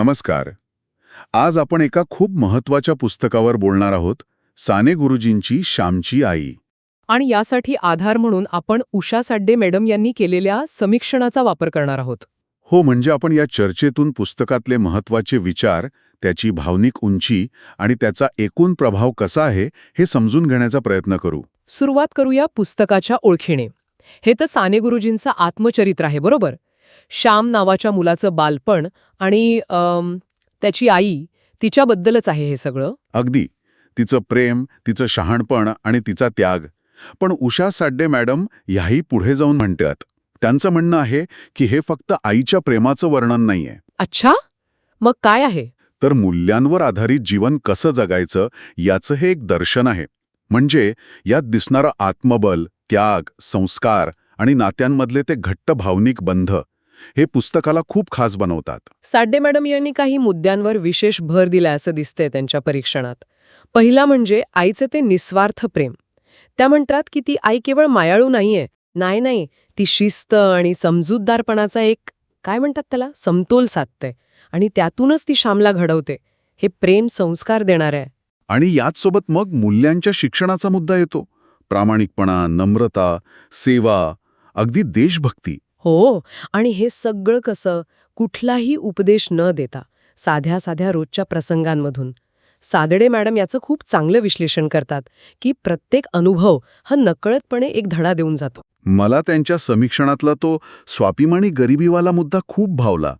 नमस्कार. आज आपण एका खूप महत्त्वाच्या पुस्तकावर बोलणार आहोत साने गुरुजींची श्यामची आई. आणि यासाठी आधार म्हणून आपण उषा साड्डे मॅडम यांनी केलेल्या समीक्षणाचा वापर करणार आहोत. हो म्हणजे आपण या चर्चेतून पुस्तकातले महत्त्वाचे विचार त्याची भावनिक उंची आणि त्याचा एकूण प्रभाव कसा आहे हे समजून घेण्याचा प्रयत्न करू. सुरुवात करूया पुस्तकाच्या ओळखीने. हे तर साने गुरुजींचं आत्मचरित्र आहे बरोबर? श्याम नावाच्या मुलाचं बालपण आणि त्याची आई तिच्याबद्दलच आहे हे सगळं. अगदी. तिचं प्रेम तिचं शहाणपण आणि तिचा त्याग. पण उषा साड्डे मॅडम ह्याही पुढे जाऊन म्हणतात. त्यांचं म्हणणं आहे की हे फक्त आईच्या प्रेमाचं वर्णन नाहीये. अच्छा? मग काय आहे? तर मूल्यांवर आधारित जीवन कसं जगायचं याचं हे एक दर्शन आहे. म्हणजे यात दिसणारं आत्मबल त्याग संस्कार आणि नात्यांमधले ते घट्ट भावनिक बंध हे पुस्तकाला खूप खास बनवतात. साड्डे मॅडम यांनी काही मुद्द्यांवर विशेष भर दिला असं दिसतंय त्यांच्या परीक्षणात. पहिला म्हणजे आईचं ते निस्वार्थ प्रेम. त्या म्हणतात की ती आई केवळ मायाळू नाहीये. नाही नाही ती शिस्त आणि समजूतदारपणाचा एक काय म्हणतात त्याला समतोल साधते आणि त्यातूनच ती श्यामला घडवते. हे प्रेम संस्कार देणार आहे. आणि याचसोबत मग मूल्यांच्या शिक्षणाचा मुद्दा येतो. प्रामाणिकपणा नम्रता सेवा अगदी देशभक्ती. हो आणि हे सगळं कसं? कुठलाही उपदेश न देता साध्या साध्या रोजच्या प्रसंगांमधून. सादडे मॅडम याचं खूप चांगलं विश्लेषण करतात की प्रत्येक अनुभव हा नकळतपणे एक धडा देऊन जातो. मला त्यांच्या समीक्षणातला तो स्वाभिमानी गरिबीवाला मुद्दा खूप भावला.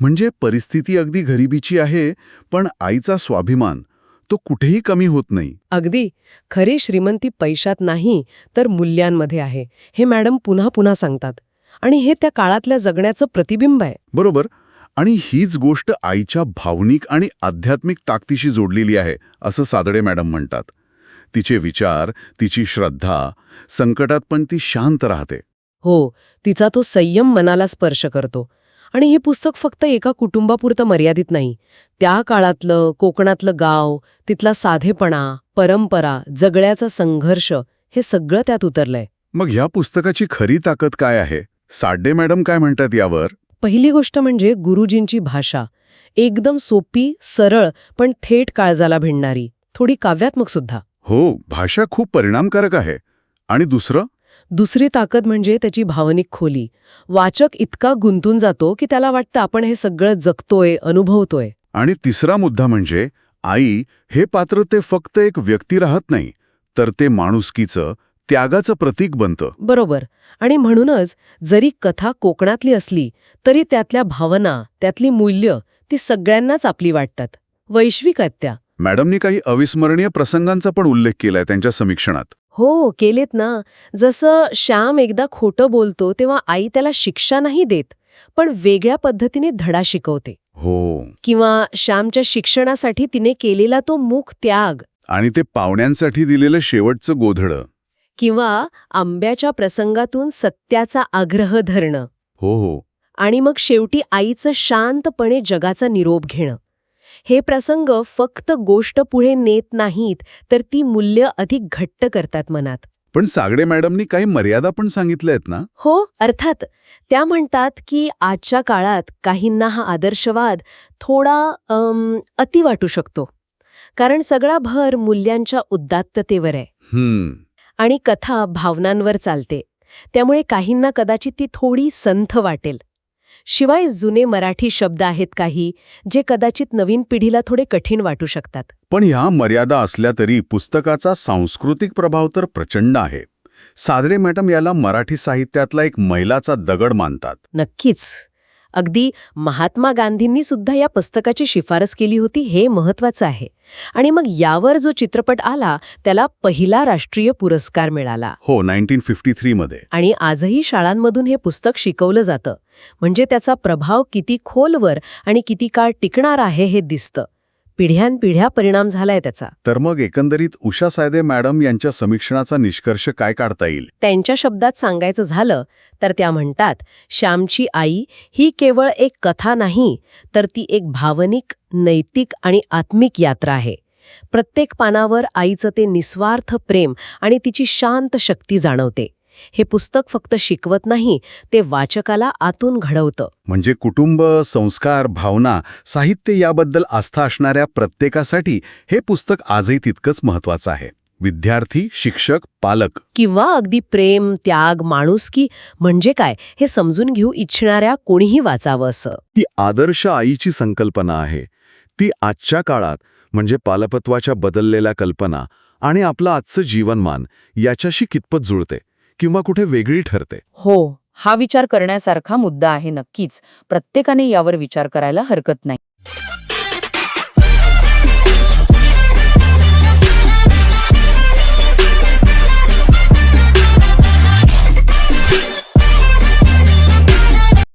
म्हणजे परिस्थिती अगदी गरिबीची आहे पण आईचा स्वाभिमान तो कुठेही कमी होत नाही. अगदी. खरी श्रीमंती पैशात नाही तर मूल्यांमध्ये आहे. हे मॅडम पुन्हा पुन्हा सांगतात. आणि हे त्या काळातल्या जगण्याचं प्रतिबिंब आहे. बरोबर. आणि हीच गोष्ट आईच्या भावनिक आणि आध्यात्मिक ताकदीशी जोडलेली आहे असं सादडे मॅडम म्हणतात. तिचे विचार तिची श्रद्धा संकटात पण ती शांत राहते. हो तिचा तो संयम मनाला स्पर्श करतो. आणि हे पुस्तक फक्त एका कुटुंबापुरतं मर्यादित नाही. त्या काळातलं कोकणातलं गाव तिथला साधेपणा परंपरा जगण्याचा संघर्ष हे सगळं त्यात उतरलंय. मग ह्या पुस्तकाची खरी ताकद काय आहे? साड्डे मॅडम काय म्हणतात यावर? पहिली गोष्ट म्हणजे गुरुजींची भाषा. एकदम सोपी सरळ पण थेट काळजाला भिडणारी. थोडी काव्यात्मक सुद्धा. हो भाषा खूप परिणामकारक आहे. आणि दुसरं? दुसरी ताकद म्हणजे त्याची भावनिक खोली. वाचक इतका गुंतून जातो की त्याला वाटतं आपण हे सगळं जगतोय अनुभवतोय. आणि तिसरा मुद्दा म्हणजे आई हे पात्र ते फक्त एक व्यक्ती राहत नाही तर ते माणुसकीचं त्यागाचं प्रतीक बनतं. बरोबर. आणि म्हणूनच जरी कथा कोकणातली असली तरी त्यातल्या भावना त्यातली मूल्य ती सगळ्यांनाच आपली वाटतात. वैश्विक आहेत त्या. मॅडमनी काही अविस्मरणीय प्रसंगांचा पण उल्लेख केलाय त्यांच्या समीक्षणात. हो केलेत ना. जसं श्याम एकदा खोटं बोलतो तेव्हा आई त्याला शिक्षा नाही देत पण वेगळ्या पद्धतीने धडा शिकवते. हो. किंवा श्यामच्या शिक्षणासाठी तिने केलेला तो मुख त्याग. आणि ते पाहुण्यांसाठी दिलेलं शेवटचं गोधडं. किंवा आंब्याच्या प्रसंगातून सत्याचा आग्रह धरणं. हो हो. आणि मग शेवटी आईचं शांतपणे जगाचा निरोप घेणं. हे प्रसंग फक्त गोष्ट पुढे नेत नाहीत तर ती मूल्य अधिक घट्ट करतात मनात. पण सागडे मॅडमनी काही मर्यादा पण सांगितल्या आहेत ना? हो अर्थात. त्या म्हणतात की आजच्या काळात काहींना हा आदर्शवाद थोडा अम, अति वाटू शकतो. कारण सगळा भर मूल्यांच्या उदात्ततेवर आहे. हम्म. आणि कथा भावनांवर चालते. त्यामुळे काहींना कदाचित ती थोडी संथ वाटेल. शिवाय जुने मराठी शब्द आहेत काही जे कदाचित नवीन पिढीला थोडे कठीण वाटू शकतात. पण ह्या मर्यादा असल्या तरी पुस्तकाचा सांस्कृतिक प्रभाव तर प्रचंड आहे. सादरे मॅडम याला मराठी साहित्यातला एक मैलाचा दगड मानतात. नक्कीच. अगदी महात्मा गांधींनी सुद्धा या पुस्तकाची शिफारस केली होती हे महत्वाचं आहे. आणि मग यावर जो चित्रपट आला त्याला पहिला राष्ट्रीय पुरस्कार मिळाला. हो नाईन्टीन फिफ्टी थ्रीमध्ये आणि आजही शाळांमधून हे पुस्तक शिकवलं जातं. म्हणजे त्याचा प्रभाव किती खोलवर आणि किती काळ टिकणार आहे हे दिसतं. पिढ्यानपिढ्या परिणाम झालाय त्याचा. तर मग एकंदरीत उषा सायदे मॅडम यांच्या समीक्षणाचा निष्कर्ष काय काढता येईल? त्यांच्या शब्दात सांगायचं झालं तर त्या म्हणतात श्यामची आई ही केवळ एक कथा नाही तर ती एक भावनिक नैतिक आणि आत्मिक यात्रा आहे. प्रत्येक पानावर आईचं ते निस्वार्थ प्रेम आणि तिची शांत शक्ती जाणवते. हे पुस्तक फक्त शिकवत नाही ते वाचकाला आतून घडवतं. म्हणजे कुटुंब संस्कार भावना साहित्य याबद्दल आस्था असणाऱ्या प्रत्येकासाठी हे पुस्तक आजही तितकंच महत्वाचं आहे. विद्यार्थी शिक्षक पालक. किंवा अगदी प्रेम त्याग माणुसकी म्हणजे काय हे समजून घेऊ इच्छिणाऱ्या कोणीही वाचावं असं. ती आदर्श आईची संकल्पना आहे. ती आजच्या काळात म्हणजे पालपत्वाच्या बदललेल्या कल्पना आणि आपलं आजचं जीवनमान याच्याशी कितपत जुळते. किंवा कुठे वेगळी ठरते. हो हा विचार करण्यासारखा मुद्दा आहे नक्कीच. प्रत्येकाने यावर विचार करायला हरकत नाही.